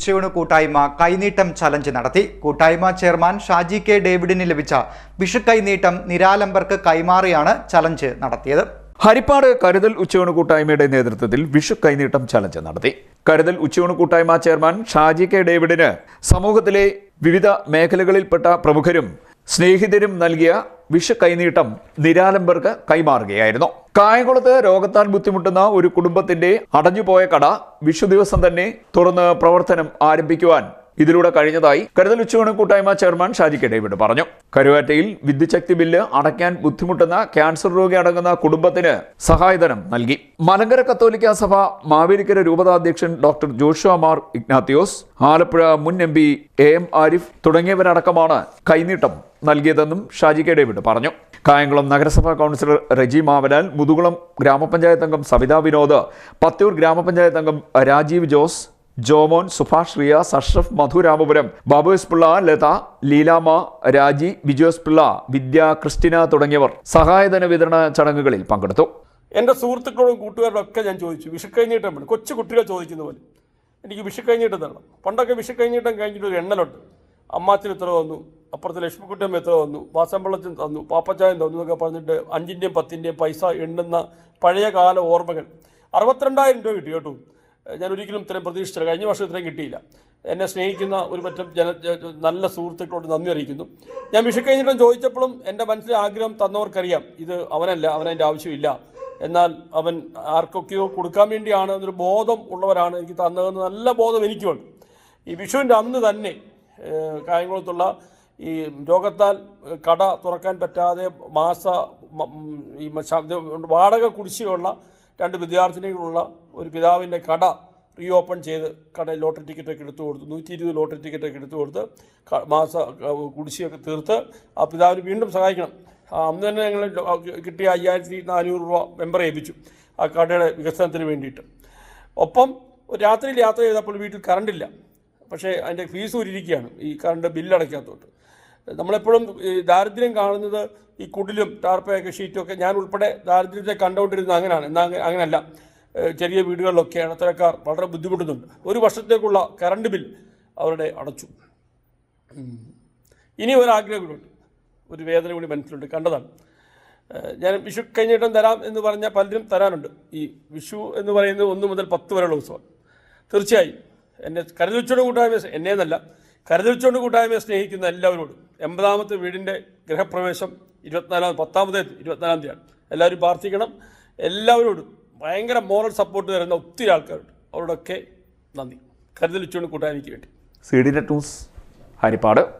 ഉച്ചയൂണ് കൂട്ടായ്മ കൈനീട്ടം ചലഞ്ച് നടത്തി. കൂട്ടായ്മ ചെയർമാൻ ഷാജി കെ ഡേവിഡിന് ലഭിച്ച വിഷു കൈനീട്ടം നിരാലംബർക്ക് കൈമാറിയാണ് ചലഞ്ച് നടത്തിയത്. ഹരിപ്പാട് കരുതൽ ഉച്ചയൂണ് കൂട്ടായ്മയുടെ നേതൃത്വത്തിൽ വിഷു കൈനീട്ടം ചലഞ്ച് നടത്തി. കരുതൽ ഉച്ചയൂണ് കൂട്ടായ്മ ചെയർമാൻ ഷാജി കെ ഡേവിഡിന് സമൂഹത്തിലെ വിവിധ മേഖലകളിൽപ്പെട്ട പ്രമുഖരും സ്നേഹിതരും നൽകിയ വിഷു കൈനീട്ടം നിരാലംബർക്ക് കൈമാറുകയായിരുന്നു. കായംകുളത്ത് രോഗത്താൽ ബുദ്ധിമുട്ടുന്ന ഒരു കുടുംബത്തിന്റെ അടഞ്ഞുപോയ കട വിഷു ദിവസം തന്നെ തുറന്ന് പ്രവർത്തനം ആരംഭിക്കുവാൻ ഇതിലൂടെ കഴിഞ്ഞതായി കരുതൽ ഉച്ചയൂണ് കൂട്ടായ്മ ചെയർമാൻ ഷാജി ഡേവിഡ് പറഞ്ഞു. കരുവാറ്റയിൽ വിദ്യുച്ഛക്തി ബില്ല് അടയ്ക്കാൻ ബുദ്ധിമുട്ടുന്ന ക്യാൻസർ രോഗി അടങ്ങുന്ന കുടുംബത്തിന് സഹായധനം നൽകി. മലങ്കര കത്തോലിക്ക സഭ മാവേലിക്കര രൂപതാധ്യക്ഷൻ doctor Joshua Mar Ignatius Alappuzha മുൻ M P A M Arif തുടങ്ങിയവരടക്കമാണ് കൈനീട്ടം നൽകിയതെന്നും ഷാജി കെ ഡേവിഡ് പറഞ്ഞു. കായംകുളം നഗരസഭാ കൗൺസിലർ റജി മാവലാൽ മുതുകുളം ഗ്രാമപഞ്ചായത്ത് അംഗം സവിതാ വിനോദ് പത്തൂർ ഗ്രാമപഞ്ചായത്ത് അംഗം രാജീവ് ജോസ് ജോമോൻ സുഭാഷ് റിയാസ് അഷ്റഫ് മധുരാമപുരം ബാബുസ് പിള്ള ലത ലീലാമ രാജി ബിജോസ് പിള്ള വിദ്യ ക്രിസ്റ്റിന തുടങ്ങിയവർ സഹായധന വിതരണ ചടങ്ങുകളിൽ പങ്കെടുത്തു. എന്റെ സുഹൃത്തുക്കളും കൂട്ടുകാരോടും ഒക്കെ ഞാൻ ചോദിച്ചു വിഷുക്കൈഞ്ഞീട്ടം വേണം കൊച്ചു കുട്ടികൾ ചോദിക്കുന്ന പോലെ. എനിക്ക് വിഷുക്കൈഞ്ഞീട്ടം തരണം പണ്ടൊക്കെ വിഷുക്കൈഞ്ഞീട്ടം കഴിഞ്ഞിട്ട് ഒരു എണ്ണലുണ്ട്. അമ്മാച്ചൻ ഇത്ര വന്നു അപ്പുറത്തെ ലക്ഷ്മിക്കുട്ടിയമ്മ എത്ര വന്നു വാസമ്പളച്ചൻ തന്നു പാപ്പച്ചായൻ തന്നു എന്നൊക്കെ പറഞ്ഞിട്ട് അഞ്ചിന്റെയും പത്തിന്റെയും പൈസ എണ്ണുന്ന പഴയ കാല ഓർമ്മകൾ. അറുപത്തിരണ്ടായിരം രൂപ കിട്ടി കേട്ടോ. ഞാൻ ഒരിക്കലും ഇത്രയും പ്രതീക്ഷിച്ചില്ല. കഴിഞ്ഞ വർഷം ഇത്രയും കിട്ടിയില്ല. എന്നെ സ്നേഹിക്കുന്ന ഒരു പറ്റം ജന നല്ല സുഹൃത്തുക്കളോട് നന്ദി അറിയിക്കുന്നു. ഞാൻ വിഷു കഴിഞ്ഞിട്ടും ചോദിച്ചപ്പോഴും എന്റെ മനസ്സിലെ ആഗ്രഹം തന്നവർക്കറിയാം. ഇത് അവനല്ല അവനതിന്റെ ആവശ്യമില്ല. എന്നാൽ അവൻ ആർക്കൊക്കെയോ കൊടുക്കാൻ വേണ്ടിയാണ് എന്നൊരു ബോധം ഉള്ളവരാണ് എനിക്ക് തന്നതെന്ന് നല്ല ബോധം എനിക്കുണ്ട്. ഈ വിഷുവിന്റെ അന്ന് തന്നെ കായംകുളത്തുള്ള ഈ രോഗത്താൽ കട തുറക്കാൻ പറ്റാതെ മാസ ഈ വാടക കുടിശ്ശികയുള്ള രണ്ട് വിദ്യാർത്ഥിനികളുള്ള ഒരു പിതാവിന്റെ കട റീ ഓപ്പൺ ചെയ്ത് കടയിൽ ലോട്ടറി ടിക്കറ്റൊക്കെ എടുത്തു കൊടുത്തു. നൂറ്റി ഇരുപത് ലോട്ടറി ടിക്കറ്റൊക്കെ എടുത്തു കൊടുത്ത് മാസ കുടിശ്ശിയൊക്കെ തീർത്ത് ആ പിതാവിന് വീണ്ടും സഹായിക്കണം. അന്ന് തന്നെ ഞങ്ങൾ കിട്ടിയ അയ്യായിരത്തി നാനൂറ് രൂപ മെമ്പർ ഏൽപ്പിച്ചു ആ കടയുടെ വികസനത്തിന് വേണ്ടിയിട്ട്. ഒപ്പം രാത്രിയിൽ യാത്ര ചെയ്തപ്പോൾ വീട്ടിൽ കറണ്ടില്ല പക്ഷേ അതിന്റെ ഫീസ് ഉരിയിരിക്കുകയാണ് ഈ കറണ്ട് ബില്ലടയ്ക്കാത്തോട്ട് നമ്മളെപ്പോഴും ദാരിദ്ര്യം കാണുന്നത് ഈ കുടിലും ടാർപ്പയൊക്കെ ഷീറ്റും ഒക്കെ ഞാൻ ഉൾപ്പെടെ ദാരിദ്ര്യത്തെ കണ്ടുകൊണ്ടിരുന്നത് അങ്ങനെയാണ് എന്നാൽ അങ്ങനെയല്ല ചെറിയ വീടുകളിലൊക്കെ ഇടത്തരക്കാർ വളരെ ബുദ്ധിമുട്ടുന്നുണ്ട്. ഒരു വർഷത്തേക്കുള്ള കറണ്ട് ബിൽ അവരുടെ അടച്ചു. ഇനി ഒരു ആഗ്രഹം കൂടി ഒരു വേദന കൂടി മനസ്സിലുണ്ട്. കണ്ടതാണ്. ഞാൻ വിഷു കഴിഞ്ഞിട്ടും തരാം എന്ന് പറഞ്ഞാൽ പലരും തരാനുണ്ട്. ഈ വിഷു എന്ന് പറയുന്നത് ഒന്ന് മുതൽ പത്ത് വരെയുള്ള ഉത്സവം. തീർച്ചയായും. എന്നെ കരുതലിച്ചോണ്ട് കൂട്ടായ്മ എന്നെ എന്നല്ല. കരുതലിച്ചോണ്ട് കൂട്ടായ്മയെ സ്നേഹിക്കുന്ന എല്ലാവരോടും എൺപതാമത്തെ വീടിന്റെ ഗൃഹപ്രവേശം ഇരുപത്തിനാലാം പത്താമത്തെ ഇരുപത്തിനാലാം തീയതിയാണ്. എല്ലാവരും പ്രാർത്ഥിക്കണം. എല്ലാവരോടും ഭയങ്കര മോറൽ സപ്പോർട്ട് തരുന്ന ഒത്തിരി ആൾക്കാരുണ്ട്. അവരോടൊക്കെ നന്ദി. കരുതലിച്ചുകൊണ്ട് കൂട്ടായ്മയ്ക്ക് വേണ്ടി. C D news Haripad.